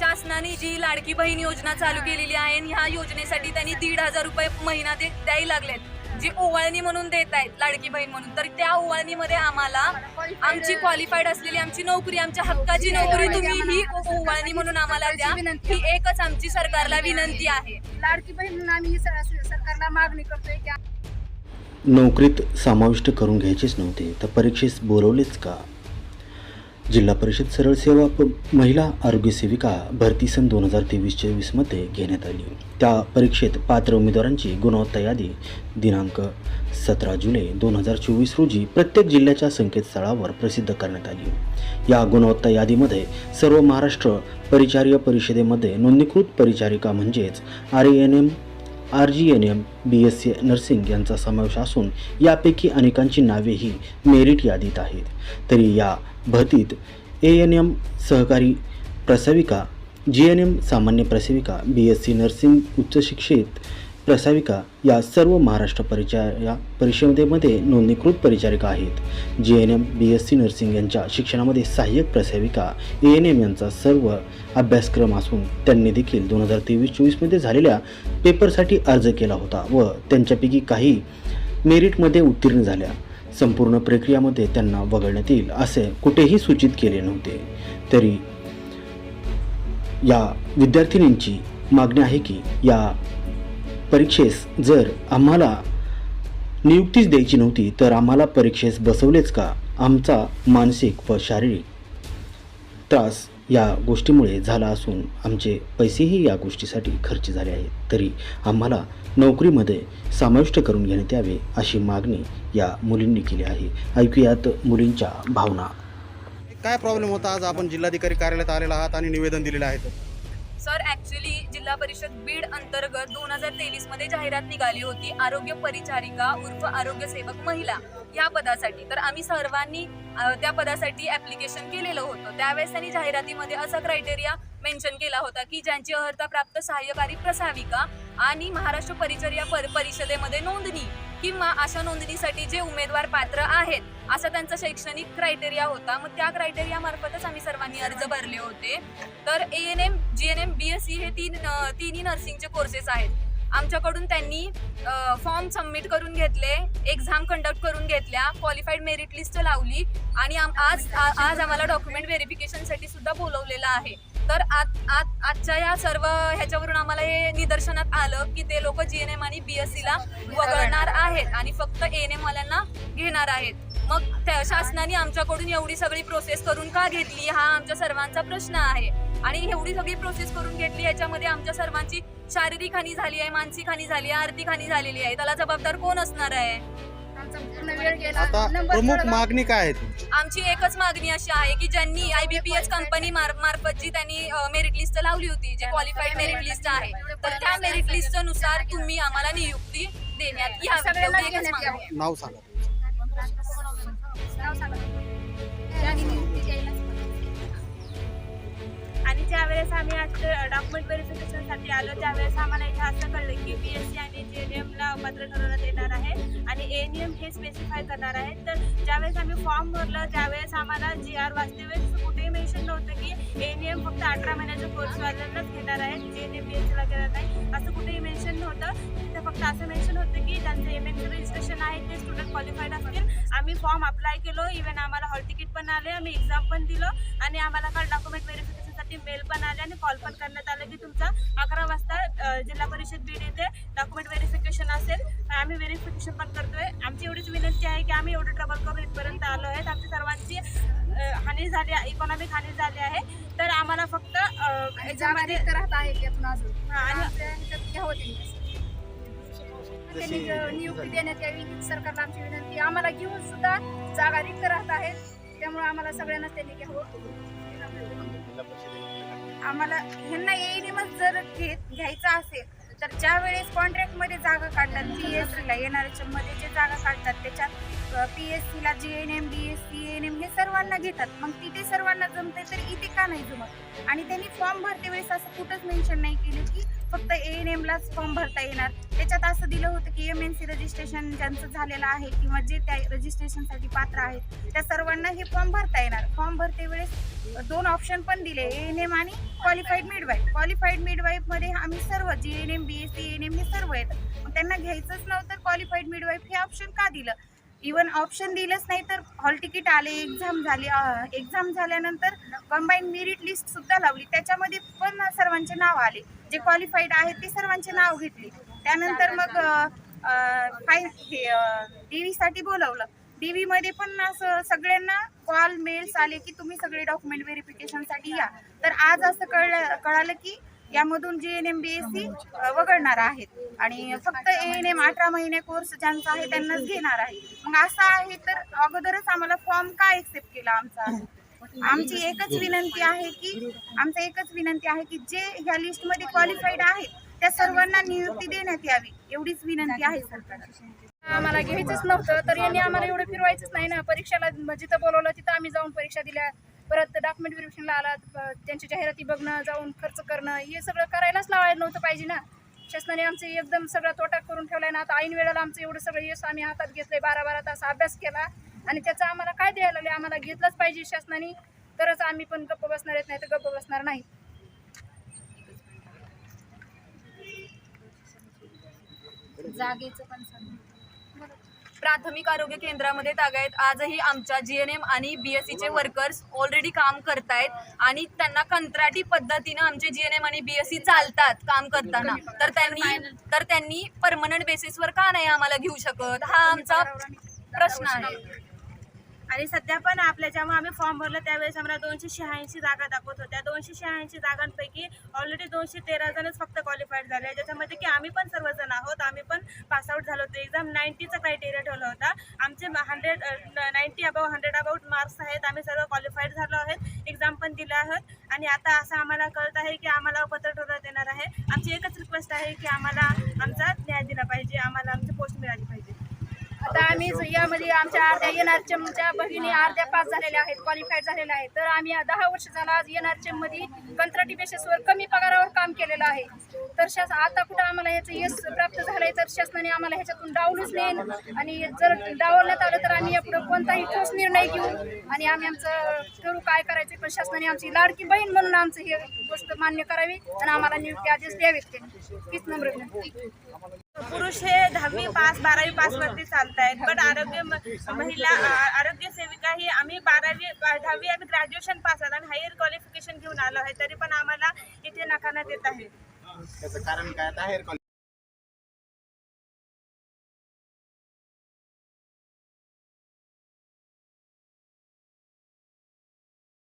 शासनाने जी लाडकी बहीण योजना चालू केलेली आहे आणि ह्या योजनेसाठी त्यांनी दीड हजार रुपये महिना ते द्यायला लागलेत. जी ओवाळणी म्हणून देत आहेत लाडकी बहीण म्हणून. तर त्या ओवाळणीमध्ये आम्हाला आमची क्वालिफाईड असलेली आमची नोकरी आमच्या हक्काची नोकरी तुम्ही ही ओवाळणी म्हणून आम्हाला द्या. ही एकच आमची सरकारला विनंती आहे. लाडकी बहीण म्हणून आम्ही सरकारला मागणी करतोय की नोकरीत समाविष्ट करून घ्यायचेच नव्हते. तर परीक्षेस बोलवलेच का? जिल्हा परिषद सरळ सेवा महिला आरोग्य सेविका भरती सन दोन हजार तेवीस चोवीसमध्ये घेण्यात आली. त्या परीक्षेत पात्र उमेदवारांची गुणवत्ता यादी दिनांक सतरा जुलै दोन हजार चोवीस रोजी प्रत्येक जिल्ह्याच्या संकेतस्थळावर प्रसिद्ध करण्यात आली. या गुणवत्ता यादीमध्ये सर्व महाराष्ट्र परिचार्य परिषदेमध्ये नोंदणीकृत परिचारिका म्हणजेच R N M R G N M B S C nursing यांचा समावेश असून यापैकी अनेकांची नावेही मेरिट यादीत आहेत. तरी या भरतीत ए एन एम सहकारी प्रसाविका जी एन एम सामान्य प्रसाविका बी एस सी नर्सिंग उच्च शिक्षित प्रसाविका या सर्व महाराष्ट्र परिचार परिषदेमध्ये नोंदणीकृत परिचारिका आहेत. G N M B S C nursing यांच्या शिक्षणामध्ये सहाय्यक प्रसाविका ए एन एम यांचा सर्व अभ्यासक्रम असून त्यांनी देखील दोन हजार तेवीस चोवीसमध्ये झालेल्या पेपरसाठी अर्ज केला होता व त्यांच्यापैकी काही मेरिटमध्ये उत्तीर्ण झाल्या. संपूर्ण प्रक्रियामध्ये त्यांना वगळण्यात येईल असे कुठेही सूचित केले नव्हते. तरी या विद्यार्थिनींची मागणी आहे की या परीक्षेस जर आम्हाला नियुक्तीच द्यायची नव्हती तर आम्हाला परीक्षेस बसवलेच का? आमचा मानसिक व शारीरिक त्रास या गोष्टीमुळे झाला असून आमचे पैसेही या गोष्टीसाठी खर्च झाले आहेत. तरी आम्हाला नोकरीमध्ये समाविष्ट करून घेण्यात यावे अशी मागणी या मुलींनी केली आहे. ऐकूयात मुलींच्या भावना. काय प्रॉब्लेम होता? आज आपण जिल्हाधिकारी कार्यालयात आलेला आहात आणि निवेदन दिलेलं आहे. सर ऍक्च्युली जिल्हा परिषद बीड अंतर्गत दोन हजार तेवीसमध्ये जाहिरात निघाली होती आरोग्य परिचारिका उर्फ आरोग्य सेवक महिला या पदासाठी. तर आम्ही सर्वांनी अ, त्या पदासाठी ऍप्लिकेशन केलेलं होतं. त्यावेळेस त्यांनी जाहिरातीमध्ये असा क्रायटेरिया मेन्शन केला होता की ज्यांची अर्हता प्राप्त सहाय्यकारी प्रसाविका आणि महाराष्ट्र परिचर्या पर परिषदेमध्ये नोंदणी किंवा अशा नोंदणीसाठी जे उमेदवार पात्र आहेत असा त्यांचा शैक्षणिक क्रायटेरिया होता. मग त्या क्रायटेरिया मार्फतच आम्ही सर्वांनी अर्ज भरले होते. तर A N M G N M B S C हे तीन तिन्ही नर्सिंगचे कोर्सेस आहेत. आमच्याकडून त्यांनी फॉर्म सबमिट करून घेतले एक्झाम कंडक्ट करून घेतल्या क्वालिफाईड मेरिट लिस्ट लावली आणि आम- आज आज आम्हाला डॉक्युमेंट व्हेरिफिकेशनसाठी सुद्धा बोलवलेलं आहे. तर आज आज आजच्या या सर्व ह्याच्यावरून आम्हाला हे निदर्शनात आलं की ते लोक जी एन एम आणि बी एस सीला वगळणार आहेत आणि फक्त एन एम वाल्यांना घेणार आहेत. मग त्या शासनाने आमच्याकडून एवढी सगळी प्रोसेस करून का घेतली? हा आमच्या सर्वांचा प्रश्न आहे. आणि एवढी सगळी प्रोसेस करून घेतली याच्यामध्ये आमच्या सर्वांची शारीरिक हानी झाली आहे मानसिक हानी झाली आहे आर्थिक हानी झालेली आहे. त्याला जबाबदार कोण असणार आहे? आता प्रमुख. मागणी काय आहे तुमची? आमची एकच मागणी अशी आहे की ज्यांनी आयबीपीएस कंपनी मार्फत जी त्यांनी मेरिट लिस्ट लावली होती जी क्वालिफाईड मेरिट लिस्ट आहे तर त्या मेरिट लिस्टनुसार तुम्ही आम्हाला नियुक्ती देण्यात यावी. सगळ्यांना एवढी एकच मागणी. नाव सांगा नाव सांगा. त्यांनी नियुक्ती द्यायलाच ज्यावेळेस आम्ही आज डॉक्युमेंट व्हेरिफिकेशनसाठी आलो. त्यावेळेस आम्हाला इथे असं कळलं की बी एस सी आणि जे एन एमला पात्र ठरवण्यात येणार आहे आणि ए एन एम हे स्पेसिफाय करणार आहे. तर ज्यावेळेस आम्ही फॉर्म भरलं त्यावेळेस आम्हाला जी आर वाचतेवेळेस कुठेही मेन्शन नव्हतं की ए एन एम फक्त अठरा महिन्याच्या कोर्सवाल्यांनाच घेणार आहे. जे एन एम बी एस सीला घेणार नाही. असं कुठेही मेन्शन नव्हतं. तिथे फक्त असं मेन्शन होतं की त्यांचं एम एनचं रजिस्ट्रेशन आहे. ते स्टुडंट क्वालिफाईड असतील. आम्ही फॉर्म अप्लाय केलो. इव्हन आम्हाला हॉल तिकीट पण आले. आम्ही एक्झाम पण दिलं. आणि आम्हाला काल डॉक्युमेंट व्हेरिफिकेशन पण आले आणि कॉल पण करण्यात आलं की तुमचा अकरा वाजता जिल्हा परिषद बीड येथे डॉक्युमेंट व्हेरिफिकेशन असेल आम्ही व्हेरिफिकेशन पण करतोय. आमची एवढीच विनंती आहे की आम्ही एवढं ट्रबल करून इथपर्यंत आलो आहेत आमच्या सर्वांची हानी झाली इकॉनॉमिक हानी झाली आहे. तर आम्हाला फक्त याच्यामध्ये राहत आहे त्यातून अजून हा, आणि- त्यांनी. नियुक्ती देण्यात यावी ही सरकारला आमची विनंती. आम्हाला घेऊन सुद्धा जागा रिक्त राहत आहेत. त्यामुळे आम्हाला सगळ्यांनाच त्यांनी घ्यावं. आम्हाला ह्यांना एईडीमच जर घेत घ्यायचं असेल तर ज्या वेळेस कॉन्ट्रॅक्टमध्ये जागा काढतात पी एस सीला येणाऱ्याच्या मध्ये जे जागा काढतात त्याच्यात पी एस सीला G N M B S C N M हे सर्वांना घेतात. मग तिथे सर्वांना जमते तर इथे का नाही जमत? आणि त्यांनी फॉर्म भरते वेळेस असं कुठंच मेन्शन नाही केलं की फक्त ए एन एमलाच फॉर्म भरता येणार. त्याच्यात असं दिलं होतं की एम एन सी रजिस्ट्रेशन ज्यांचं झालेलं आहे किंवा जे त्या रजिस्ट्रेशनसाठी पात्र आहेत त्या सर्वांना हे फॉर्म भरता येणार. फॉर्म भरते वेळेस दोन ऑप्शन पण दिले ए एन एम आणि क्वालिफाईड मिडवाईफ क्वालिफाईड मिडवाईफमध्ये आम्ही सर्व G N M B S C N M हे सर्व येतं मग त्यांना घ्यायचंच नव्हतं क्वालिफाईड मिडवाईफ हे ऑप्शन का दिलं? इवन ऑप्शन दिलंच नाही तर हॉल तिकीट आले एक्झाम झाली एक्झाम झाल्यानंतर कंबाईन मेरिट लिस्ट सुद्धा लावली. त्याच्यामध्ये पण सर्वांचे नाव आले. जे क्वालिफाईड आहेत ते सर्वांचे नाव घेतले. त्यानंतर मग फाय हे डीव्हीसाठी बोलवलं. डीव्ही व्हीमध्ये पण असं सगळ्यांना कॉल मेल्स आले की तुम्ही सगळे डॉक्युमेंट व्हेरिफिकेशनसाठी या. तर आज असं कळलं कळालं की यामधून G N M B S C वगळणार आहेत. आणि फक्त ए एन एम अठरा महिने कोर्स ज्यांचा आहे त्यांनाच घेणार आहे. मग असं आहे तर अगोदरच आम्हाला फॉर्म का एक्सेप्ट केला आमचा? आमची एकच विनंती आहे की आमचं एकच विनंती आहे की जे ह्या लिस्टमध्ये क्वालिफाईड आहेत त्या सर्वांना नियुक्ती देण्यात यावी. एवढीच विनंती आहे सरकारला आम्हाला घ्यायचंच नव्हतं तर यांनी आम्हाला एवढं फिरवायचंच नाही ना. परीक्षेला जिथं बोलवलं तिथं आम्ही जाऊन परीक्षा दिल्या. परत डॉक्युमेंट व्हेरिफिकेशनला आला त्यांच्या त्यांची जाहिराती बघणं जाऊन खर्च करणं हे सगळं करायलाच लावायला नव्हतं पाहिजे ना. शासनाने आमचं एकदम सगळं तोटा करून ठेवलाय ना. आता ऐन वेळेला आमचं एवढं सगळं यश आम्ही हातात घेतलंय बारा बारा तास अभ्यास केला. आणि त्याचा आम्हाला काय द्यायला लागले? आम्हाला घेतलंच पाहिजे शासनाने. तरच आम्ही पण गप्प बसणार आहेत नाही तर गप्प बसणार नाही. जागेचं पण प्राथमिक आरोग्य केंद्रामध्ये तागायत आजही आमच्या जीएनएम आणि बीएससीचे वर्कर्स ऑलरेडी काम करतायत आणि त्यांना कंत्राटी पद्धतीनं आमचे जीएनएम आणि बीएससी चालतात काम करताना. तर त्यांनी तर त्यांनी परमनंट बेसिसवर का नाही आम्हाला घेऊ शकत? हा आमचा प्रश्न आहे. आणि सध्या पण आपल्या जेव्हा आम्ही फॉर्म भरला त्यावेळेस आम्हाला दोनशे शहाऐंशी जागा दाखवत होत्या. दोनशे शहाऐंशी जागांपैकी ऑलरेडी दोनशे तेरा जणच फक्त क्वालिफाईड झाले आहे ज्याच्यामध्ये की आम्ही पण सर्वजण आहोत. आम्ही पण पासआउट झालो होतो. एक्झाम नाईन्टीचा क्रायटेरिया ठेवला होता. आमचे hundred ninety above hundred about marks आहेत. आम्ही सर्व क्वालिफाईड झालो आहेत. एक्झाम पण दिले आहोत. आणि आता असं आम्हाला कळत आहे की आम्हाला पत्र ठरवण्यात येणार आहे. आमची एकच रिक्वेस्ट आहे की आम्हाला आमचा न्याय दिला पाहिजे. आम्हाला आमची पोस्ट मिळाली पाहिजे. आता आम्ही यामध्ये आमच्या अर्ध्या एन आर एनआरचेमच्या बहिणी अर्ध्या पास झालेल्या आहेत क्वालिफाईड झालेल्या आहेत. तर आम्ही दहा वर्ष झाला आज एन आर एममध्ये कंत्राटी बेसिसवर कमी पगारावर काम केलेलं आहे. तर शास आता कुठं आम्हाला ह्याचं यश प्राप्त झालंय तर शासनाने आम्हाला ह्याच्यातून डावलूच नाही आणि जर डावलण्यात आलं तर आम्ही यापुढं कोणताही ठोस निर्णय घेऊ. आणि आम्ही आमचं ठरू काय करायचं पण शासनाने आमची लाडकी बहीण म्हणून आमचं हे गोष्ट मान्य करावी आणि आम्हाला नियुक्ती आदेश द्यावेत ते. तीच नम्र पुरुष हे दहावी पास बारावी पास वरती चालत आहेत पण आरोग्य महिला आरोग्य सेविका ही आम्ही बारावी दहावी आम्ही ग्रॅज्युएशन पास आहोत आणि हायर क्वालिफिकेशन घेऊन आलो आहे. तरी पण आम्हाला इथे नकारात येत आहे. त्याचं कारण काय? हायर